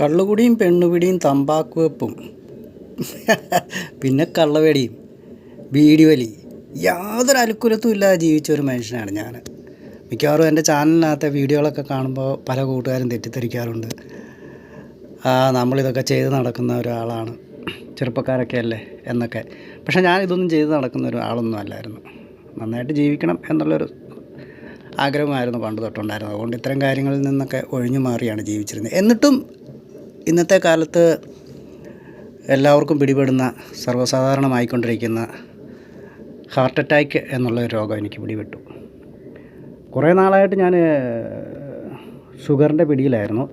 കള്ളുകുടിയും പെണ്ണുപിടിയും തമ്പാക്ക് വെപ്പും. പിന്നെ കള്ളവേടിയും ബീഡി വലി യാതൊരു അലുക്കുലത്തും ഇല്ലാതെ ജീവിച്ച ഒരു മനുഷ്യനാണ് ഞാൻ മിക്കവാറും എന്റെ ചാനലിനകത്തെ വീഡിയോകളൊക്കെ കാണുമ്പോൾ പല കൂട്ടുകാരും തെറ്റിദ്ധരിക്കാറുണ്ട്. നമ്മളിതൊക്കെ ചെയ്ത് നടക്കുന്ന ഒരാളാണ്. ചെറുപ്പക്കാരൊക്കെ അല്ലേ എന്നൊക്കെ. പക്ഷേ ഞാൻ ഇതൊന്നും ചെയ്ത് നടക്കുന്ന ഒരാളൊന്നും അല്ലായിരുന്നു. നന്നായിട്ട് ജീവിക്കണം എന്നുള്ളൊരു ആഗ്രഹമായിരുന്നു പണ്ട് തൊട്ടുണ്ടായിരുന്നത്. അതുകൊണ്ട് ഇത്തരം കാര്യങ്ങളിൽ നിന്നൊക്കെ ഒഴിഞ്ഞു മാറിയാണ് ജീവിച്ചിരുന്നത്. എന്നിട്ടും ഇന്നത്തെ കാലത്ത് എല്ലാവർക്കും പിടിപെടുന്ന സർവസാധാരണമായിക്കൊണ്ടിരിക്കുന്ന ഹാർട്ട് അറ്റാക്ക് എന്നുള്ള ഒരു രോഗം എനിക്ക് പിടിപെട്ടു. കുറേ നാളായിട്ട് ഞാൻ ഷുഗറിന്റെ പിടിയിലായിരുന്നു.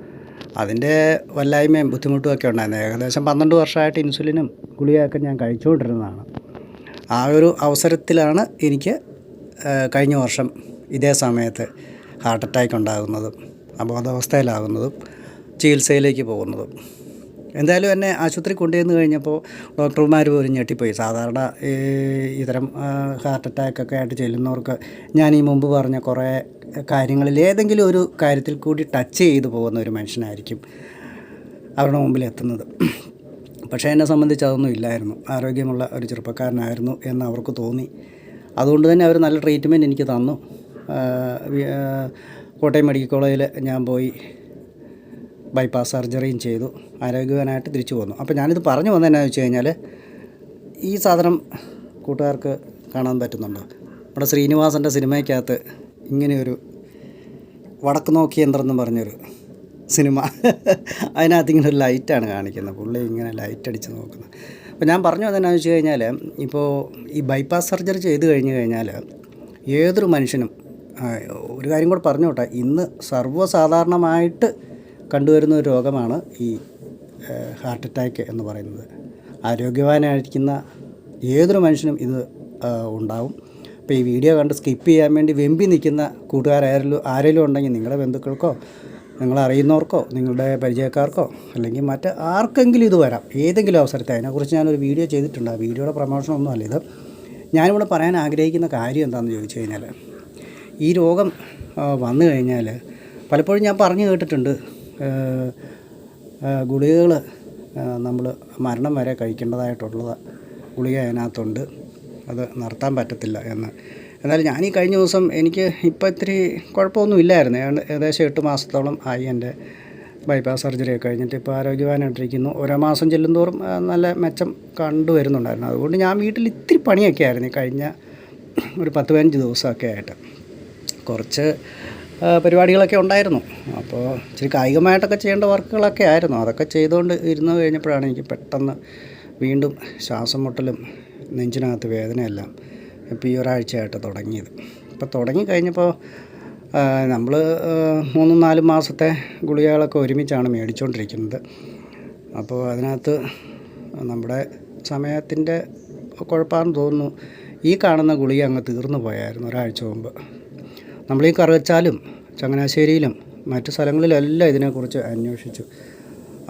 അതിന്റെ വല്ലായ്മയും ബുദ്ധിമുട്ടും ഒക്കെ ഉണ്ടായിരുന്നു. ഏകദേശം പന്ത്രണ്ട് വർഷമായിട്ട് ഇൻസുലിനും ഗുളികയൊക്കെ ഞാൻ കഴിച്ചുകൊണ്ടിരുന്നതാണ്. ആ ഒരു അവസരത്തിലാണ് എനിക്ക് കഴിഞ്ഞ വർഷം ഇതേ സമയത്ത് ഹാർട്ട് അറ്റാക്ക് ഉണ്ടാകുന്നതും അബോധാവസ്ഥയിലാകുന്നതും ചികിത്സയിലേക്ക് പോകുന്നത്. എന്തായാലും എന്നെ ആശുപത്രി കൊണ്ടുവന്ന് കഴിഞ്ഞപ്പോൾ ഡോക്ടർമാർ പോലും ഞെട്ടിപ്പോയി. സാധാരണ ഈ ഇത്തരം ഹാർട്ട് അറ്റാക്കൊക്കെ ആയിട്ട് ചെല്ലുന്നവർക്ക് ഞാൻ ഈ മുമ്പ് പറഞ്ഞ കുറേ കാര്യങ്ങളിൽ ഏതെങ്കിലും ഒരു കാര്യത്തിൽ കൂടി ടച്ച് ചെയ്ത് പോകുന്ന ഒരു മനുഷ്യനായിരിക്കും അവരുടെ മുമ്പിൽ എത്തുന്നത്. പക്ഷേ എന്നെ സംബന്ധിച്ച് അതൊന്നും ഇല്ലായിരുന്നു. ആരോഗ്യമുള്ള ഒരു ചെറുപ്പക്കാരനായിരുന്നു എന്ന് അവർക്ക് തോന്നി. അതുകൊണ്ട് തന്നെ അവർ നല്ല ട്രീറ്റ്മെന്റ് എനിക്ക് തന്നു. കോട്ടയം മെഡിക്കൽ കോളേജിൽ ഞാൻ പോയി ബൈപ്പാസ് സർജറിയും ചെയ്തു. ആരോഗ്യവാനായിട്ട് തിരിച്ചു പോന്നു. അപ്പോൾ ഞാനിത് പറഞ്ഞു വന്നതെന്നു വെച്ച് കഴിഞ്ഞാൽ ഈ സാധനം കൂട്ടുകാർക്ക് കാണാൻ പറ്റുന്നുണ്ടോ? നമ്മുടെ ശ്രീനിവാസന്റെ സിനിമയ്ക്കകത്ത് ഇങ്ങനെയൊരു വടക്ക് നോക്കി എന്ന് പറഞ്ഞൊരു സിനിമ. അതിനകത്ത് ഇങ്ങനെ ഒരു ലൈറ്റാണ് കാണിക്കുന്നത്. പുള്ളി ഇങ്ങനെ ലൈറ്റ് അടിച്ച് നോക്കുന്നത്. അപ്പോൾ ഞാൻ പറഞ്ഞു അതെന്നാന്ന് വെച്ച് കഴിഞ്ഞാൽ ഇപ്പോൾ ഈ ബൈപ്പാസ് സർജറി ചെയ്ത് കഴിഞ്ഞ് കഴിഞ്ഞാൽ ഏതൊരു മനുഷ്യനും ഒരു കാര്യം കൂടെ പറഞ്ഞോട്ടെ ഇന്ന് സർവസാധാരണമായിട്ട് കണ്ടുവരുന്ന ഒരു രോഗമാണ് ഈ ഹാർട്ട് അറ്റാക്ക് എന്ന് പറയുന്നത്. ആരോഗ്യവാനായിരിക്കുന്ന ഏതൊരു മനുഷ്യനും ഇത് ഉണ്ടാവും. അപ്പോൾ ഈ വീഡിയോ കണ്ട് സ്കിപ്പ് ചെയ്യാൻ വേണ്ടി വെമ്പി നിൽക്കുന്ന കൂട്ടുകാരായാലും ആരെങ്കിലും ഉണ്ടെങ്കിൽ നിങ്ങളുടെ ബന്ധുക്കൾക്കോ നിങ്ങളറിയുന്നവർക്കോ നിങ്ങളുടെ പരിചയക്കാർക്കോ അല്ലെങ്കിൽ മറ്റ് ആർക്കെങ്കിലും ഇത് വരാം. ഏതെങ്കിലും അവസരത്തെ അതിനെക്കുറിച്ച് ഞാനൊരു വീഡിയോ ചെയ്തിട്ടുണ്ട്. ആ വീഡിയോയുടെ പ്രമോഷനൊന്നും അല്ല ഇത്. ഞാനിവിടെ പറയാൻ ആഗ്രഹിക്കുന്ന കാര്യം എന്താണെന്ന് ചോദിച്ചു കഴിഞ്ഞാൽ ഈ രോഗം വന്നു കഴിഞ്ഞാൽ പലപ്പോഴും ഞാൻ പറഞ്ഞു കേട്ടിട്ടുണ്ട്. ഗുളികകൾ നമ്മൾ മരണം വരെ കഴിക്കേണ്ടതായിട്ടുള്ളത് ഗുളിക അതിനകത്തുണ്ട്. അത് നിർത്താൻ പറ്റത്തില്ല എന്ന്. എന്നാലും ഞാൻ ഈ കഴിഞ്ഞ ദിവസം എനിക്ക് ഇപ്പം ഇത്തിരി കുഴപ്പമൊന്നും ഇല്ലായിരുന്നു. ഏകദേശം എട്ട് മാസത്തോളം ആയി എന്റെ ബൈപ്പാസ് സർജറി ഒക്കെ കഴിഞ്ഞിട്ട് ഇപ്പോൾ ആരോഗ്യവാനായിട്ടിരിക്കുന്നു. ഓരോ മാസം ചെല്ലുന്തോറും നല്ല മെച്ചം കണ്ടുവരുന്നുണ്ടായിരുന്നു അതുകൊണ്ട് ഞാൻ വീട്ടിൽ ഇത്തിരി പണിയൊക്കെ ആയിരുന്നു കഴിഞ്ഞ ഒരു പത്ത് പതിനഞ്ച് ദിവസമൊക്കെ ആയിട്ട്. കുറച്ച് പരിപാടികളൊക്കെ ഉണ്ടായിരുന്നു. അപ്പോൾ ഇച്ചിരി കായികമായിട്ടൊക്കെ ചെയ്യേണ്ട വർക്കുകളൊക്കെ ആയിരുന്നു. അതൊക്കെ ചെയ്തുകൊണ്ട് ഇരുന്ന് കഴിഞ്ഞപ്പോഴാണ് എനിക്ക് പെട്ടെന്ന് വീണ്ടും ശ്വാസം മുട്ടലും നെഞ്ചിനകത്ത് വേദനയെല്ലാം ഇപ്പോൾ ഈ ഒരാഴ്ചയായിട്ട് തുടങ്ങിയത്. ഇപ്പോൾ തുടങ്ങി കഴിഞ്ഞപ്പോൾ നമ്മൾ മൂന്നും നാലും മാസത്തെ ഗുളികകളൊക്കെ ഒരുമിച്ചാണ് മേടിച്ചുകൊണ്ടിരിക്കുന്നത് അപ്പോൾ അതിനകത്ത് നമ്മുടെ സമയത്തിന്റെ കുഴപ്പമാണെന്ന് തോന്നുന്നു. ഈ കാണുന്ന ഗുളിക അങ്ങ് തീർന്നു പോയായിരുന്നു ഒരാഴ്ച മുമ്പ്. നമ്മൾ ഈ കറുകച്ചാലും ചങ്ങനാശ്ശേരിയിലും മറ്റു സ്ഥലങ്ങളിലെല്ലാം ഇതിനെക്കുറിച്ച് അന്വേഷിച്ചു.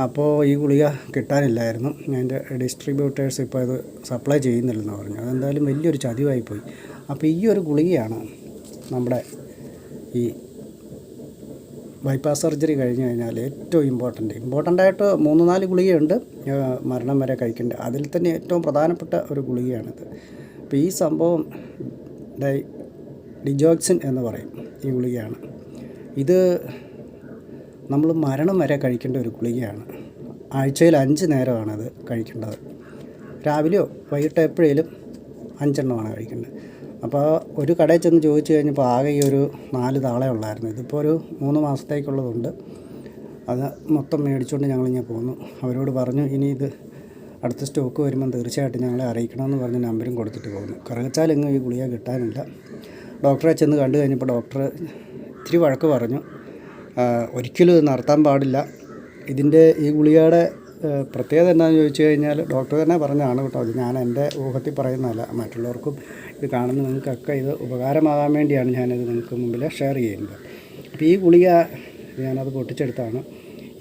അപ്പോൾ ഈ ഗുളിക കിട്ടാനില്ലായിരുന്നു. എന്റെ ഡിസ്ട്രിബ്യൂട്ടേഴ്സ് ഇപ്പോൾ ഇത് സപ്ലൈ ചെയ്യുന്നില്ലെന്ന് പറഞ്ഞു അതെന്തായാലും വലിയൊരു ചതിവായിപ്പോയി. അപ്പോൾ ഈ ഒരു ഗുളികയാണ് നമ്മുടെ ഈ ബൈപ്പാസ് സർജറി കഴിഞ്ഞ് കഴിഞ്ഞാൽ ഏറ്റവും ഇമ്പോർട്ടന്റ്. ഇമ്പോർട്ടന്റ് ആയിട്ട് മൂന്ന് നാല് ഗുളികയുണ്ട് മരണം വരെ കഴിക്കേണ്ട. അതിൽ തന്നെ ഏറ്റവും പ്രധാനപ്പെട്ട ഒരു ഗുളികയാണിത്. അപ്പോൾ ഈ സംഭവം ഡിജോക്സിൻ എന്ന് പറയും ഈ ഗുളികയാണ്. ഇത് നമ്മൾ മരണം വരെ കഴിക്കേണ്ട ഒരു ഗുളികയാണ്. ആഴ്ചയിൽ അഞ്ച് നേരമാണത് കഴിക്കേണ്ടത്. രാവിലെയോ വൈകിട്ടോ എപ്പോഴേലും അഞ്ചെണ്ണമാണ് കഴിക്കേണ്ടത്. അപ്പോൾ ഒരു കടയിൽ ചെന്ന് ചോദിച്ചു കഴിഞ്ഞപ്പോൾ ആകെ ഈ ഒരു നാല് താളെ ഉള്ളായിരുന്നു. ഇതിപ്പോൾ ഒരു മൂന്ന് മാസത്തേക്കുള്ളതുണ്ട്. അത് മൊത്തം മേടിച്ചുകൊണ്ട് ഞങ്ങളിങ്ങനെ പോന്നു. അവരോട് പറഞ്ഞു ഇനി ഇത് അടുത്ത സ്റ്റോക്ക് വരുമ്പം തീർച്ചയായിട്ടും ഞങ്ങളെ അറിയിക്കണമെന്ന് പറഞ്ഞ് നമ്പരും കൊടുത്തിട്ട് പോകുന്നു കറകച്ചാലെങ്ങും ഈ ഗുളിക കിട്ടാനില്ല. ഡോക്ടറെ ചെന്ന് കണ്ടു കഴിഞ്ഞപ്പോൾ ഡോക്ടർ ഇത്തിരി വഴക്ക് പറഞ്ഞു. ഒരിക്കലും ഇത് നടത്താൻ പാടില്ല. ഇതിന്റെ ഈ ഗുളികയുടെ പ്രത്യേകത എന്താണെന്ന് ചോദിച്ചു കഴിഞ്ഞാൽ ഡോക്ടർ തന്നെ പറഞ്ഞതാണ് കേട്ടോ അത് ഞാൻ എന്റെ ഊഹത്തിൽ പറയുന്നതല്ല. മറ്റുള്ളവർക്കും ഇത് കാണുന്ന നിങ്ങൾക്കൊക്കെ ഇത് ഉപകാരമാകാൻ വേണ്ടിയാണ് ഞാനിത് നിങ്ങൾക്ക് മുമ്പിൽ ഷെയർ ചെയ്യുന്നത്. അപ്പോൾ ഈ ഗുളിക ഞാനത് പൊട്ടിച്ചെടുത്താണ്.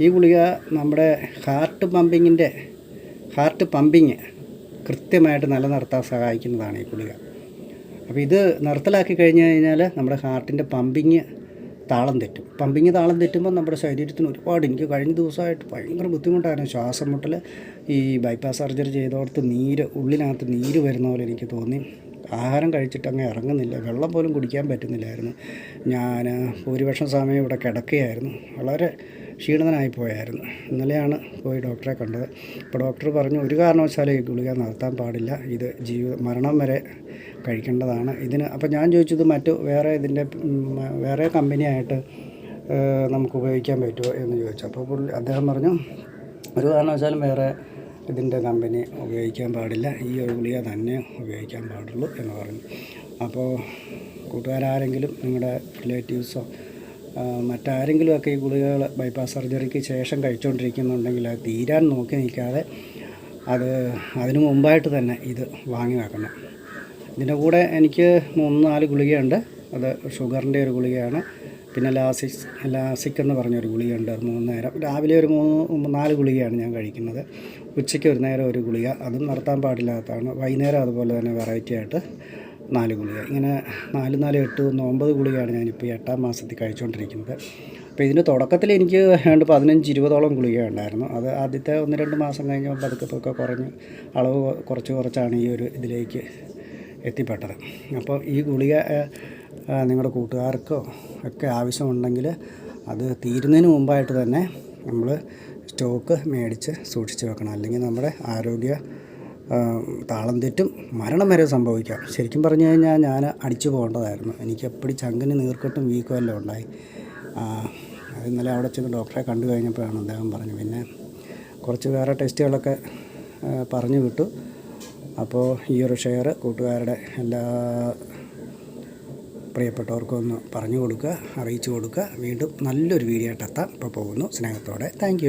ഈ ഗുളിക നമ്മുടെ ഹാർട്ട് പമ്പിങ്ങിന്റെ ഹാർട്ട് പമ്പിങ് കൃത്യമായിട്ട് നിലനിർത്താൻ സഹായിക്കുന്നതാണ് ഈ ഗുളിക. അപ്പോൾ ഇത് നിർത്തലാക്കി കഴിഞ്ഞ് കഴിഞ്ഞാൽ നമ്മുടെ ഹാർട്ടിന്റെ പമ്പിങ് താളം തെറ്റും. പമ്പിങ് താളം തെറ്റുമ്പോൾ നമ്മുടെ ശരീരത്തിന് ഒരുപാട് എനിക്ക് കഴിഞ്ഞ ദിവസമായിട്ട് ഭയങ്കര ബുദ്ധിമുട്ടായിരുന്നു. ശ്വാസം മുട്ടൽ ഈ ബൈപ്പാസ് സർജറി ചെയ്തോടത്ത് നീര് ഉള്ളിനകത്ത് നീര് വരുന്ന പോലെ എനിക്ക് തോന്നി. ആഹാരം കഴിച്ചിട്ട് അങ്ങ് ഇറങ്ങുന്നില്ല. വെള്ളം പോലും കുടിക്കാൻ പറ്റുന്നില്ലായിരുന്നു. ഞാൻ ഭൂരിപക്ഷം സമയം ഇവിടെ കിടക്കുകയായിരുന്നു. വളരെ ക്ഷീണിതനായി പോയായിരുന്നു. ഇന്നലെയാണ് പോയി ഡോക്ടറെ കണ്ടത്. അപ്പോൾ ഡോക്ടർ പറഞ്ഞു ഒരു കാരണവശാലും ഈ ഗുളിക നടത്താൻ പാടില്ല. ഇത് ജീവ മരണം വരെ കഴിക്കേണ്ടതാണ്. ഇതിന് അപ്പോൾ ഞാൻ ചോദിച്ചത് മറ്റു വേറെ ഇതിന്റെ വേറെ കമ്പനിയായിട്ട് നമുക്ക് ഉപയോഗിക്കാൻ പറ്റുമോ? എന്ന് ചോദിച്ചു. അപ്പോൾ അദ്ദേഹം പറഞ്ഞു ഒരു കാരണവശാലും വേറെ ഇതിന്റെ കമ്പനി ഉപയോഗിക്കാൻ പാടില്ല. ഈ ഒരു ഗുളിക തന്നെ ഉപയോഗിക്കാൻ പാടുള്ളൂ എന്ന് പറഞ്ഞു. അപ്പോൾ കൂട്ടുകാരാരെങ്കിലും നിങ്ങളുടെ റിലേറ്റീവ്സോ മറ്റാരെങ്കിലും മറ്റാരെങ്കിലുമൊക്കെ ഈ ഗുളികകൾ ബൈപ്പാസ് സർജറിക്ക് ശേഷം കഴിച്ചുകൊണ്ടിരിക്കുന്നുണ്ടെങ്കിൽ അത് തീരാൻ നോക്കി നിൽക്കാതെ അത് അതിനു മുമ്പായിട്ട് തന്നെ ഇത് വാങ്ങി വെക്കണം. ഇതിന്റെ കൂടെ എനിക്ക് മൂന്ന് നാല് ഗുളികയുണ്ട്. അത് ഷുഗറിന്റെ ഒരു ഗുളികയാണ്. പിന്നെ ലാസിക്സ് ലാസിക് എന്ന് പറഞ്ഞൊരു ഗുളികയുണ്ട് ഉണ്ട് മൂന്ന് നേരം. രാവിലെ ഒരു മൂന്ന് നാല് ഗുളികയാണ് ഞാൻ കഴിക്കുന്നത്. ഉച്ചയ്ക്ക് ഒരു നേരം ഒരു ഗുളിക. അതും നടത്താൻ പാടില്ലാത്തതാണ്. വൈകുന്നേരം അതുപോലെ തന്നെ വെറൈറ്റി ആയിട്ട് നാല് ഗുളിക. ഇങ്ങനെ നാല് നാല് എട്ട് ഒന്ന് ഒമ്പത് ഗുളികയാണ് ഞാനിപ്പോൾ എട്ടാം മാസത്തിൽ കഴിച്ചുകൊണ്ടിരിക്കുന്നത് അപ്പോൾ ഇതിന്റെ തുടക്കത്തിൽ എനിക്ക് ഏതാണ്ട് പതിനഞ്ച് ഇരുപതോളം ഗുളിക ഉണ്ടായിരുന്നു. അത് ആദ്യത്തെ ഒന്ന് രണ്ട് മാസം കഴിഞ്ഞപ്പോൾ പതുക്കെ പതുക്കെ കുറഞ്ഞ് അളവ് കുറച്ച് കുറച്ചാണ് ഈ ഒരു ഇതിലേക്ക് എത്തിപ്പെട്ടത്. അപ്പോൾ ഈ ഗുളിക നിങ്ങളുടെ കൂട്ടുകാർക്കോ ഒക്കെ ആവശ്യമുണ്ടെങ്കിൽ അത് തീരുന്നതിന് മുമ്പായിട്ട് തന്നെ നമ്മൾ സ്റ്റോക്ക് മേടിച്ച് സൂക്ഷിച്ച് വെക്കണം. അല്ലെങ്കിൽ നമ്മുടെ ആരോഗ്യ താളം തെറ്റും മരണം വരെ സംഭവിക്കാം. ശരിക്കും പറഞ്ഞു കഴിഞ്ഞാൽ ഞാൻ അടിച്ചു പോകേണ്ടതായിരുന്നു. എനിക്ക് എപ്പോഴും ചങ്കിന് നീർക്കെട്ടും വീക്കും എല്ലാം ഉണ്ടായി. അത് ഇന്നലെ അവിടെ ചെന്ന് ഡോക്ടറെ കണ്ടു കഴിഞ്ഞപ്പോഴാണ് അദ്ദേഹം പറഞ്ഞു. പിന്നെ കുറച്ച് വേറെ ടെസ്റ്റുകളൊക്കെ പറഞ്ഞു വിട്ടു. അപ്പോൾ ഈ ഒരു ഷെയർ കൂട്ടുകാരുടെ എല്ലാ പ്രിയപ്പെട്ടവർക്കും ഒന്ന് പറഞ്ഞു കൊടുക്കുക അറിയിച്ചു കൊടുക്കുക. വീണ്ടും നല്ലൊരു വീഡിയോ ആയിട്ട് എത്താം. ഇപ്പോൾ പോകുന്നു. സ്നേഹത്തോടെ. താങ്ക്